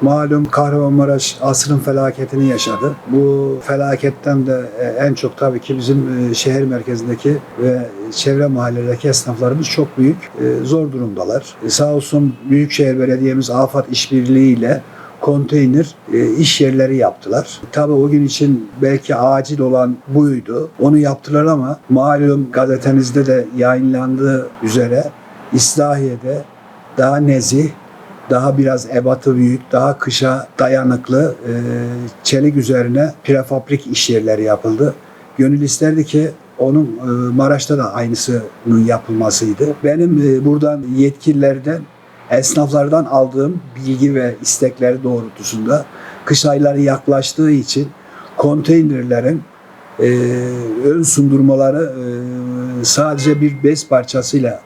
Malum Kahramanmaraş asrın felaketini yaşadı. Bu felaketten de e, en çok tabii ki bizim e, şehir merkezindeki ve çevre mahallelerdeki esnaflarımız çok büyük e, zor durumdalar. Sağ olsun Büyükşehir Belediye'miz AFAD işbirliğiyle konteyner e, iş yerleri yaptılar. Tabii o gün için belki acil olan buydu. Onu yaptılar ama malum gazetenizde de yayınlandığı üzere İslahiye'de daha nezih, daha biraz ebatı büyük, daha kışa dayanıklı e, çelik üzerine prefabrik iş yerleri yapıldı. Gönül isterdi ki onun e, Maraş'ta da aynısının yapılmasıydı. Benim e, buradan yetkililerden, esnaflardan aldığım bilgi ve istekleri doğrultusunda kış ayları yaklaştığı için konteynerlerin e, ön sundurmaları e, sadece bir bez parçasıyla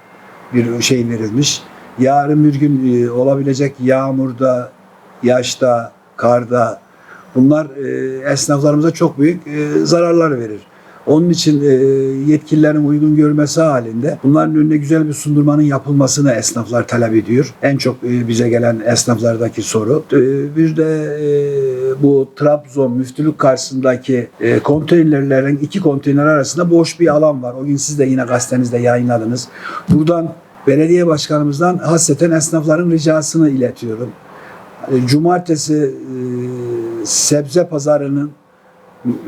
bir şey verilmiş. Yarın bir gün e, olabilecek yağmurda, yaşta, karda bunlar e, esnaflarımıza çok büyük e, zararlar verir. Onun için e, yetkililerin uygun görmesi halinde bunların önüne güzel bir sundurmanın yapılmasını esnaflar talep ediyor. En çok e, bize gelen esnaflardaki soru. E, bir de e, bu Trabzon müftülük karşısındaki e, konteynerlerin iki konteyner arasında boş bir alan var. O gün siz de yine gazetenizde yayınladınız. Buradan belediye başkanımızdan hasreten esnafların ricasını iletiyorum. E, Cumartesi e, sebze pazarının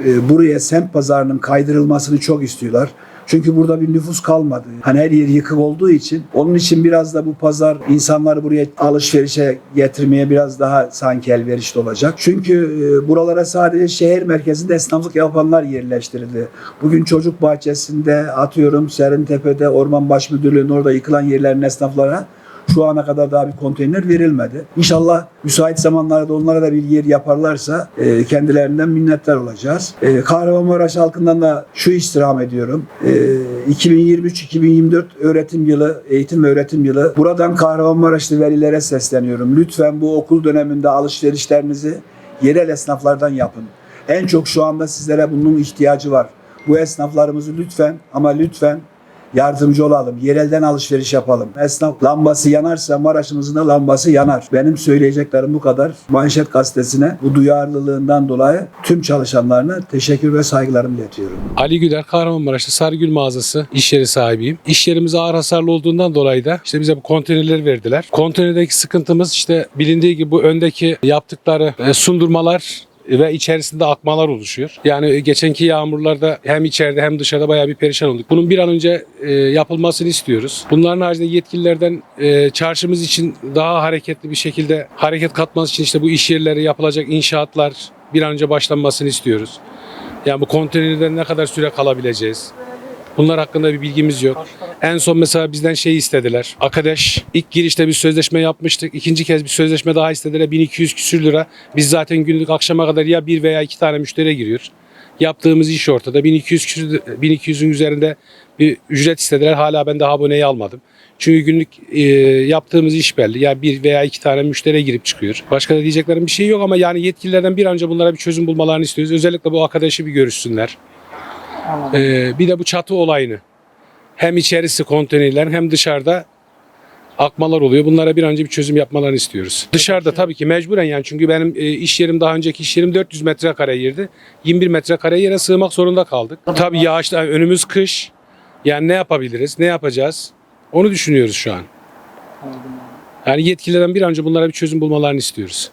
e, buraya semt pazarının kaydırılmasını çok istiyorlar. Çünkü burada bir nüfus kalmadı. Hani her yer yıkık olduğu için. Onun için biraz da bu pazar insanları buraya alışverişe getirmeye biraz daha sanki elverişli olacak. Çünkü e, buralara sadece şehir merkezinde esnaflık yapanlar yerleştirildi. Bugün çocuk bahçesinde atıyorum Serintepe'de Orman Baş Müdürlüğü'nün orada yıkılan yerlerin esnaflara şu ana kadar daha bir konteyner verilmedi. İnşallah müsait zamanlarda onlara da bir yer yaparlarsa e, kendilerinden minnettar olacağız. E, Kahramanmaraş halkından da şu istirham ediyorum. E, 2023-2024 öğretim yılı, eğitim öğretim yılı. Buradan Kahramanmaraşlı velilere sesleniyorum. Lütfen bu okul döneminde alışverişlerinizi yerel esnaflardan yapın. En çok şu anda sizlere bunun ihtiyacı var. Bu esnaflarımızı lütfen ama lütfen yardımcı olalım. Yerelden alışveriş yapalım. Esnaf lambası yanarsa Maraş'ımızın da lambası yanar. Benim söyleyeceklerim bu kadar. Manşet gazetesine bu duyarlılığından dolayı tüm çalışanlarına teşekkür ve saygılarımı iletiyorum. Ali Güler Kahramanmaraş'ta Sarıgül mağazası iş yeri sahibiyim. İş yerimiz ağır hasarlı olduğundan dolayı da işte bize bu konteynerleri verdiler. Konteynerdeki sıkıntımız işte bilindiği gibi bu öndeki yaptıkları e, sundurmalar ve içerisinde akmalar oluşuyor. Yani geçenki yağmurlarda hem içeride hem dışarıda bayağı bir perişan olduk. Bunun bir an önce e, yapılmasını istiyoruz. Bunların haricinde yetkililerden e, çarşımız için daha hareketli bir şekilde hareket katması için işte bu iş yerleri yapılacak inşaatlar bir an önce başlanmasını istiyoruz. Yani bu konteynerden ne kadar süre kalabileceğiz? Bunlar hakkında bir bilgimiz yok. En son mesela bizden şey istediler. Arkadaş ilk girişte bir sözleşme yapmıştık. İkinci kez bir sözleşme daha istediler. 1200 küsür lira. Biz zaten günlük akşama kadar ya bir veya iki tane müşteriye giriyor. Yaptığımız iş ortada. 1200 küsür, 1200'ün üzerinde bir ücret istediler. Hala ben daha aboneyi almadım. Çünkü günlük e, yaptığımız iş belli. Yani bir veya iki tane müşteriye girip çıkıyor. Başka da diyeceklerim bir şey yok ama yani yetkililerden bir an önce bunlara bir çözüm bulmalarını istiyoruz. Özellikle bu arkadaşı bir görüşsünler. Ee, bir de bu çatı olayını. Hem içerisi konteynerlerin hem dışarıda akmalar oluyor. Bunlara bir önce bir çözüm yapmalarını istiyoruz. Dışarıda tabii ki mecburen yani çünkü benim e, iş yerim daha önceki iş yerim 400 metrekare yerdi. 21 metrekare yere sığmak zorunda kaldık. Tabii yağışta önümüz kış. Yani ne yapabiliriz? Ne yapacağız? Onu düşünüyoruz şu an. Yani yetkililerden bir an önce bunlara bir çözüm bulmalarını istiyoruz.